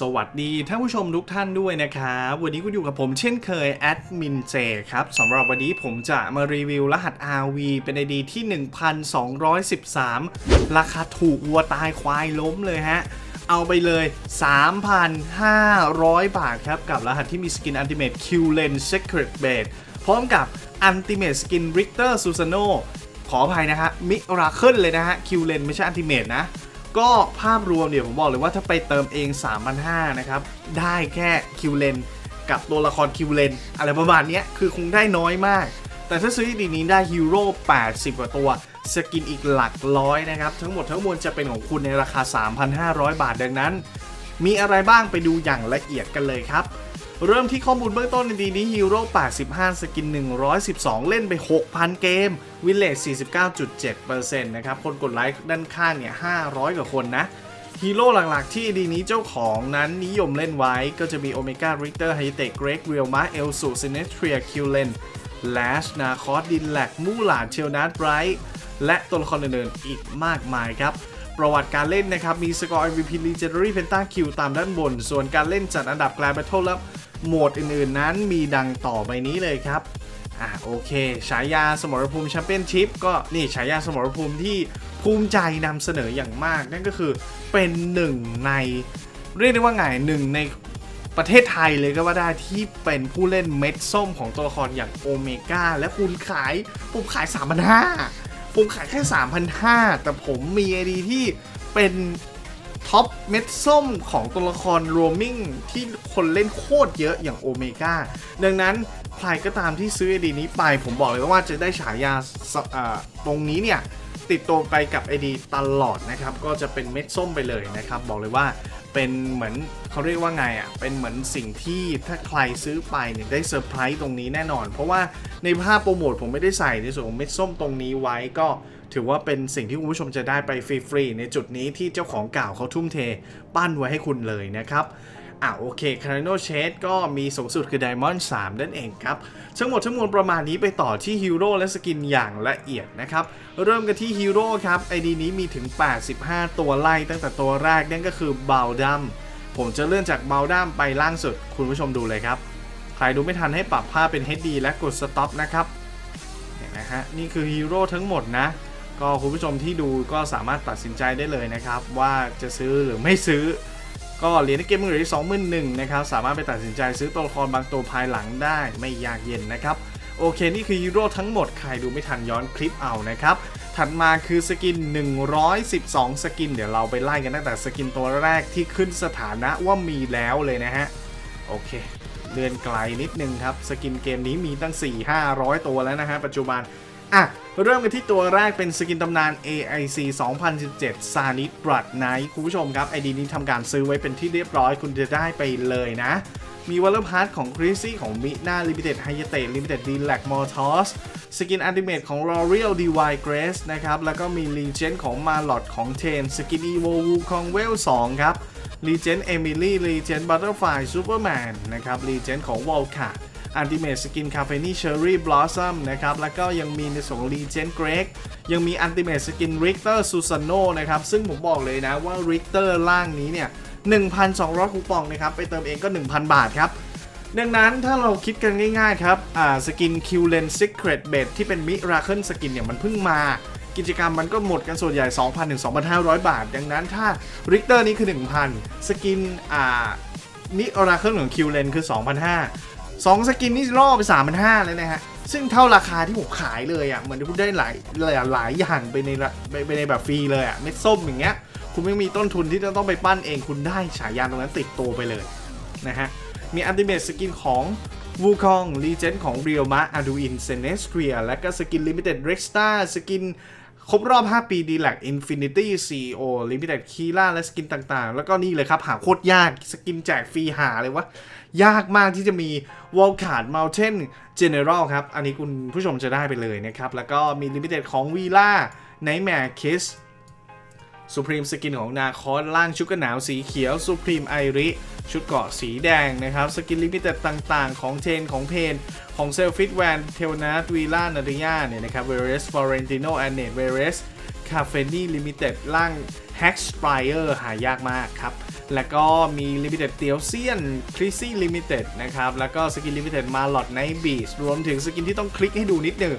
สวัสดีท่านผู้ชมทุกท่านด้วยนะครับวันนี้ก็อยู่กับผมเช่นเคยแอดมินเจครับสำหรับวันนี้ผมจะมารีวิวรหัส RV เป็น ID ที่ 1213 ราคาถูกวัวตายควายล้มเลยฮะ เอาไปเลย 3,500 บาทครับ กับรหัสที่มีสกินอันติเม e Q Len Secret b a d พร้อมกับอันติเม e สกิน Richter Susano ขออภัยนะฮะมิราเคิลเลยนะฮะ Q Len ไม่ใช่อันติเม e นะ ก็ภาพรวมเดี๋ยวผมบอกเลยว่าถ้าไปเติมเอง 3,500นะครับ ได้แค่คิวเลนกับตัวละครคิวเลนอะไรประมาณนี้คือคงได้น้อยมาก แต่ถ้าซื้อดีนี้ได้ฮีโร่80 กว่าตัว สกินอีกหลักร้อยนะครับ ทั้งหมดทั้งมวลจะเป็นของคุณในราคา 3,500 บาทดังนั้น มีอะไรบ้างไปดูอย่างละเอียดกันเลยครับ เริ่มที่ข้อมูลเบื้องต้นในดีนี้ฮีโร่85 สกิน 112 เล่นไป 6,000 เกม วิลเลจ49.7%นะครับ คนกดไลค์ด้านข้างเนี่ย 500 กว่าคนนะฮีโร่หลักๆ ที่ดีนี้เจ้าของนั้นนิยมเล่นไว้ก็จะมีโอเมก้าริกเตอร์ไฮเตกเกรกเรียลมาเอลสูซินเนทรียคิวเลนแลชนาคอสดินแลกมูหลาดเชลนัทไบรท์และตัวละครอื่นๆอีกมากมายครับประวัติการเล่นนะครับ มีสกอร์ MVP Legendary Pentakill ตามด้านบน ส่วนการเล่นจัดอันดับ Grand Battle และ โหมดอื่นๆนั้นมีดังต่อไปนี้เลยครับอะโอเคฉายาสมรภูมิแชมเปี้ยนชิพก็นี่ฉายาสมรภูมิที่ภูมิใจนำเสนออย่างมาก นั่นก็คือเป็นหนึ่งใน เรียกได้ว่าไงหนึ่งในประเทศไทยเลยก็ว่าได้ที่เป็นผู้เล่นเม็ดส้มของตัวละครอย่างโอเมก้าและคุณขายผมขาย 3,500ผมขายแค่ 3,500 แต่ผมมีไอดีที่เป็น ท็อปเม็ดส้มของตัวละครโรมิงที่คนเล่นโคตรเยอะอย่างโอเมก้าดังนั้นใครก็ตามที่ซื้อไอดีนี้ไปผมบอกเลยว่าจะได้ฉายาสอ่าตรงนี้เนี่ยติดตัวไปกับไอดีตลอดนะครับ ก็จะเป็นเม็ดส้มไปเลยนะครับ บอกเลยว่า เป็นเหมือนเขาเรียกว่าไงอะ เป็นเหมือนสิ่งที่ถ้าใครซื้อไปเนี่ยได้เซอร์ไพรส์ตรงนี้แน่นอน เพราะว่าในภาพโปรโมทผมไม่ได้ใส่ในส่วนของเม็ดส้มตรงนี้ไว้ก็ถือว่าเป็นสิ่งที่คุณผู้ชมจะได้ไปฟรีๆในจุดนี้ที่เจ้าของเก่าเขาทุ่มเท ปั้นไว้ให้คุณเลยนะครับ อะโอเค c a r d i n a l Shade ก็มีสูงสุดคือ Diamond 3นั่นเองครับ ทั้งหมดทั้งมวลประมาณนี้ไปต่อที่ฮีโร่และสกินอย่างละเอียดนะครับ เริ่มกันที่ฮีโร่ครับ ID นี้มีถึง 85 ตัวไล่ตั้งแต่ตัวแรกนั่นก็คือเบาวดัมผมจะเลื่อนจากเบาวดัมไปล่างสุด คุณผู้ชมดูเลยครับ ใครดูไม่ทันให้ปรับภาพเป็น HD และกด Stop นะครับเนี่ยนะฮะนี่คือฮีโร่ทั้งหมดนะก็คุณผู้ชมที่ดูก็สามารถตัดสินใจได้เลยนะครับ ว่าจะซื้อหรือไม่ซื้อ ก็เหรียญในเกมมือถือสองหมื่นหนึ่งนะครับสามารถไปตัดสินใจซื้อตัวละครบางตัวภายหลังได้ไม่ยากเย็นนะครับโอเค นี่คือฮีโร่ทั้งหมดใครดูไม่ทันย้อนคลิปเอานะครับ ถัดมาคือสกิน 112 สกิน เดี๋ยวเราไปไล่กันตั้งแต่สกินตัวแรกที่ขึ้นสถานะว่ามีแล้วเลยนะฮะ โอเคเดินไกลนิดนึงครับ สกินเกมนี้มีตั้ง 4-500 ตัวแล้วนะฮะ ปัจจุบัน อะเริ่มกันที่ตัวแรกเป็นสกินตำนาน AIC 2017ซานิดบรัดไนท์คุณผู้ชมครับไอดีนี้ทำการซื้อไว้เป็นที่เรียบร้อยคุณจะได้ไปเลยนะ มีวอลเลอร์พาร์ทของคริซี่ของมิน่าลิมิเต็ดไฮเตลิมิเต็ดดีแลกมอร์ทอสสกินอันติเมตของ l o r e a l DY Grace นะครับ แล้วก็มีรีเจนของมาลอดของเทน สกินอีโววูของเวล2ครับรีเจนเอมิลี่รีเจนบัตเตอร์ไฟซูเปอร์แมนนะครับรีเจนของวอลคั อันติเมตสกินคาเฟนี่เชอร์รี่บลอสซัมนะครับแล้วก็ยังมีในส่วนของรีเจนเกรกยังมีอันติเมตสกินริกเตอร์ซูซานโนนะครับซึ่งผมบอกเลยนะว่าริกเตอร์ล่างนี้เนี่ย 1,200 คูปองนะครับ ไปเติมเองก็ 1,000 บาทครับ ดังนั้นถ้าเราคิดกันง่ายๆครับอ่าสกิน Q Len Secret b e d ที่เป็นมิราเคิลสกินเนี่ยมันเพิ่งมากิจกรรมมันก็หมดกันส่วนใหญ่ 2,000ถึง2,500 บาท ดังนั้นถ้าริกเตอร์นี้คือ 1,000 สกินอ่ามิราเคิลของ Q Len คือ 2,500 สองสกินนี่ล่อไป3,500เลยนะฮะ ซึ่งเท่าราคาที่ผมขายเลยอะเหมือนที่คุณได้หลายหลายหลายอย่างไปในไปไปในแบบฟรีเลยอะเม็ดส้มอย่างเงี้ยคุณไม่มีต้นทุนที่จะต้องไปปั้นเองคุณได้ฉายาตรงนั้นติดตัวไปเลยนะฮะ มีอัลติเม e สกินของวูคองรีเจนของเรียวมาอาดูอินเซเนสเ r รียและก็สกินลิมิเต็ดเร็กสตาสกิน ครบรอบ 5 ปี d l a c Infinity CEO Limited k i l a และสกินต่างๆ แล้วก็นี่เลยครับ หาโคตรยากสกินแจกฟรีหาเลยวะ ยากมากที่จะมี w a l c a r d Mountain General ครับ อันนี้คุณผู้ชมจะได้ไปเลยนะครับ แล้วก็มี Limited ของ Villa Nightmare Kiss สุพรีมสกินของนาคอสล่างชุดกันหนาวสีเขียวสุพรีมไอริชุดเกาะสีแดงนะครับ สกินลิมิเต็ดต่างๆ ของเทนของเพน ของเซลฟิตแวนเทลนาทวีล่านาริยาเนี่ยนะครับเวเรสฟอร์เรนติโนแอนเนตเวเรสคาเฟนี่ลิมิเต็ดล่างแฮกสปรายเออร์หายากมากครับ แล้วก็มี Limited เตียวเซียนคริซี่ลิมิเต็ดนะครับ แล้วก็สกินลิมิเต็ดมาลอดในบีชรวมถึงสกินที่ต้องคลิกให้ดูนิดหนึ่ง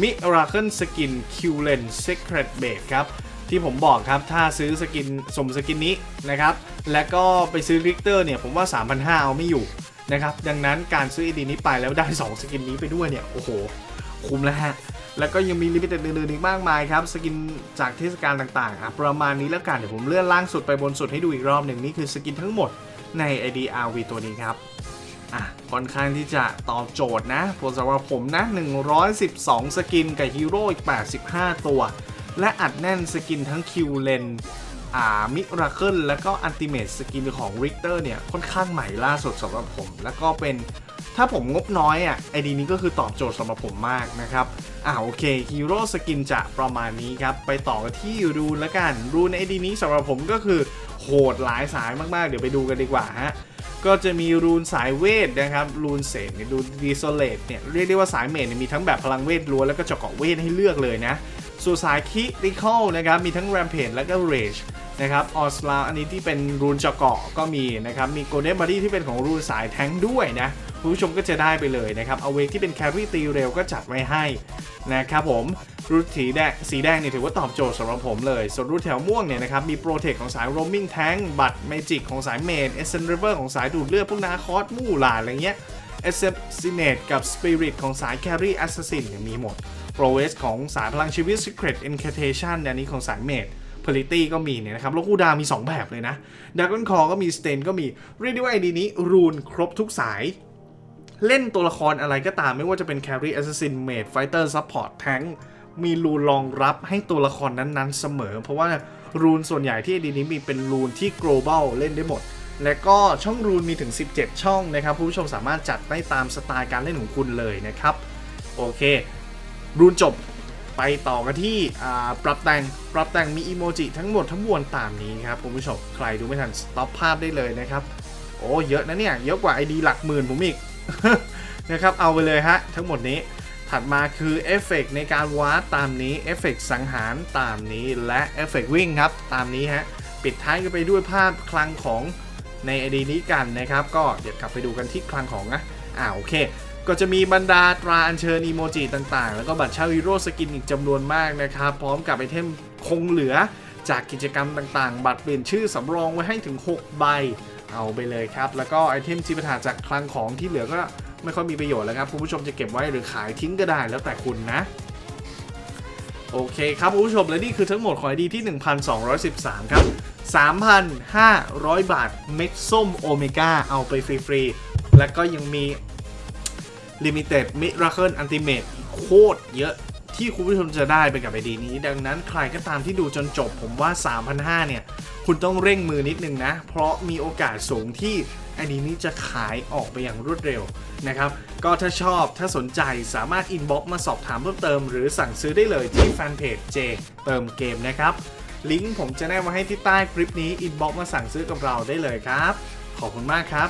มิราเคิลสกินคิวเลนเซคเ r ตเบดครับ ที่ผมบอกครับ ถ้าซื้อสกินสมสกินนี้นะครับ แล้วก็ไปซื้อริกเตอร์เนี่ยผมว่า 3,500 เอาไม่อยู่นะครับ ดังนั้นการซื้อไอดีนี้ไปแล้วได้ 2 สกินนี้ไปด้วยเนี่ย โอ้โห คุ้มแล้วฮะ แล้วก็ยังมีลิมิเต็ดอื่นๆอีกมากมายครับ สกินจากเทศกาลต่างๆอะประมาณนี้แล้วกัน เดี๋ยวผมเลื่อนล่างสุดไปบนสุดให้ดูอีกรอบหนึ่งนี่คือสกินทั้งหมดใน ID RV ตัวนี้ครับอะค่อนข้างที่จะตอบโจทย์นะผมสำหรับผมนะ 112 สกินกับฮีโร่อีก 85 ตัว และอัดแน่นสกินทั้งคิวเลนอ่ามิราเคิลแล้วก็อันติเม e สกินของริกเตอร์เนี่ย ค่อนข้างใหม่ล่าสุดสำหรับผม แล้วก็เป็นถ้าผมงบน้อยอะไอดีนี้ก็คือตอบโจทย์สำหรับผมมากนะครับ อ่าโอเคฮีโร่สกินจะประมาณนี้ครับ ไปต่อกันที่รูนละกัน รูนไอดีนี้สำหรับผมก็คือโหดหลายสายมากๆ เดี๋ยวไปดูกันดีกว่าฮะก็จะมีรูนสายเวทนะครับ รูนเศษเนี่ยรูนดีโซเลตเนี่ยเรียกได้ว่าสายเมจเนี่ยมีทั้งแบบพลังเวทล้วนแล้วก็เจาะเกาะเวทให้เลือกเลยนะ ส่วนสายคิติคอลนะครับมีทั้งแรมเพจและก็เรจนะครับออสลาอันนี้ที่เป็นรูนจาะเกาะก็มีนะครับ มีโกลเด้นบอดี้ที่เป็นของรูนสายแทงด้วยนะคุณผู้ชมก็จะได้ไปเลยนะครับเอาเวกที่เป็นแครี่ตีเร็วก็จัดไว้ให้นะครับผมรูทสีแดงสีแดงเนี่ยถือว่าตอบโจทย์สำหรับผมเลย ส่วนรูทแถวม่วงเนี่ยนะครับมีโปรเทคของสาย roaming tank บัตร magic ของสายเมน e s s e n river ของสายดูดเลือดพวกนาคอสมู่หลานอะไรเงี้ย assassinate กับ spirit ของสาย carry assassin เนี่ยมีหมด pro west ของสายพลังชีวิต secret incantation อันนี้ของสายเมด p o l i t y ก็มีเนี่ยนะครับแล้วคูดาวมี 2 แบบเลยนะ Dragon Core ก็มี Stain ก็มี เรียกได้ว่าไอดีนี้รูนครบทุกสาย เล่นตัวละครอะไรก็ตามไม่ว่าจะเป็น Carry Assassin Mage Fighter Support Tank มีรูนรองรับให้ตัวละครนั้นๆเสมอ เพราะว่ารูนส่วนใหญ่ที่ไอดีนี้มีเป็นรูนที่ global เล่นได้หมด และก็ช่องรูนมีถึง 17 ช่องนะครับผู้ชมสามารถจัดได้ตามสไตล์การเล่นของคุณเลยนะครับ โอเค รูนจบไปต่อกันที่ปรับแต่งปรับแต่งมีอีโมจิทั้งหมดทั้งมวลตามนี้ครับคุณผู้ชมใครดูไม่ทันสต็อปภาพได้เลยนะครับ โอ้เยอะนะเนี่ยเยอะกว่า ID หลักหมื่นผมอีกนะครับเอาไปเลยฮะทั้งหมดนี้ถัดมาคือเอฟเฟกในการวาร์ปตามนี้เอฟเฟกสังหารตามนี้และเอฟเฟกวิ่งครับตามนี้ฮะปิดท้ายกันไปด้วยภาพคลังของใน ID นี้กันนะครับ ก็เดี๋ยวกลับไปดูกันที่คลังของนะอ่าโอเค ก็จะมีบรรดาตราอัญเชิญอีโมจิต่างๆ แล้วก็บัตรเช่าฮีโร่สกินอีกจำนวนมากนะครับ พร้อมกับไอเทมคงเหลือจากกิจกรรมต่างๆ บัตรเปลี่ยนชื่อสำรองไว้ให้ถึง 6 ใบ เอาไปเลยครับ แล้วก็ไอเทมจิปถาจากคลังของที่เหลือก็ไม่ค่อยมีประโยชน์แล้วครับ คุณผู้ชมจะเก็บไว้หรือขายทิ้งก็ได้แล้วแต่คุณนะ โอเคครับคุณผู้ชมและนี่คือทั้งหมดของไอดีที่ 1,213 ครับ 3,500 บาทเม็ดส้มโอเมก้าเอาไปฟรีๆ แล้วก็ยังมี Limited Miracle Ultimate อีกโคตรเยอะที่คุณผู้ชมจะได้ไปกับไอดีนี้ ดังนั้นใครก็ตามที่ดูจนจบผมว่า 3,500 เนี่ย คุณต้องเร่งมือนิดนึงนะ เพราะมีโอกาสสูงที่ไอดีนี้จะขายออกไปอย่างรวดเร็วนะครับ ก็ถ้าชอบถ้าสนใจสามารถอินบ็อกมาสอบถามเพิ่มเติม หรือสั่งซื้อได้เลยที่แฟนเพจเจเติมเกมนะครับ ลิงก์ผมจะแนบมาให้ที่ใต้คลิปนี้อินบ็อกมาสั่งซื้อกับเราได้เลยครับ ขอบคุณมากครับ